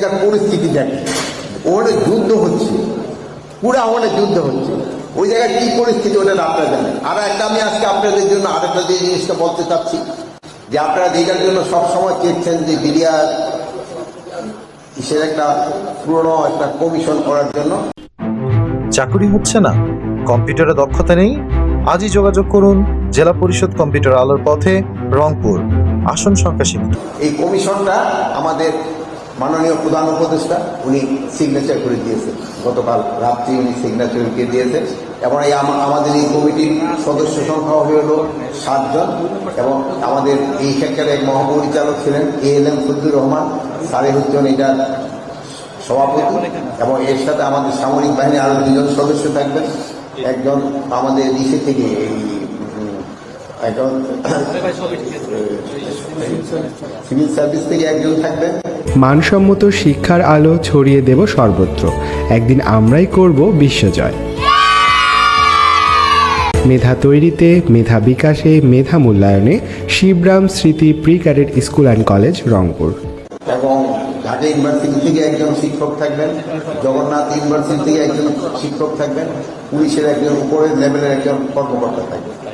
জায়গার পরিস্থিতি দেখে। ওখানে যুদ্ধ হচ্ছে। পুরা ওখানে যুদ্ধ হচ্ছে। ওই জায়গায় কি পরিস্থিতি ওটা আপনারা জানেন। আর একটা আমি আজকে আপনাদের জন্য আরেকটা যে জিনিসটা বলতে চাচ্ছি যে আপনারা যেটার জন্য সবসময় চেয়েছেন যে বিরিয়া কিসের একটা পুরনো একটা কমিশন করার জন্য। চাকুরি হচ্ছে না। কম্পিউটারে দক্ষতা নেই। আজই যোগাযোগ করুন জেলা পরিষদ কম্পিউটার আলোর পথে রংপুর। আসন সংখ্যা সীমিত। এই কমিশনটা আমাদের মাননীয় প্রধান উপদেষ্টা উনি সিগনেচার করে দিয়েছে। গতকাল রাত্রি উনি সিগনেচার করে দিয়েছে। এবং এই আমাদের এই কমিটির সদস্য সংখ্যা হলো সাতজন এবং আমাদের এই সেক্টরের এক মহাপরিচালক ছিলেন A L M Fazlur Rahman. স্যারে হচ্ছেন এটার সভাপতি এবং এর সাথে আমাদের সামরিক বাহিনী আরও দুজন সদস্য থাকবেন। একজন আমাদের ইসে থেকে এই একজন সিভিল সার্ভিস থেকে একজন থাকবেন। মানসম্মত শিক্ষার আলো ছড়িয়ে দেব সর্বত্র। একদিন আমরাই করব বিশ্বজয়। মেধা তৈরিতে মেধা বিকাশে মেধা মূল্যায়নে Shibram Smriti pre cadet school and college Rangpur. এবং ঢাকা ইউনিভার্সিটি থেকে একজন শিক্ষক থাকবেন জগন্নাথ ইউনিভার্সিটি থেকে একজন শিক্ষক থাকবেন পুলিশের একজন উপরের লেভেলের একজন কর্মকর্তা থাকবেন।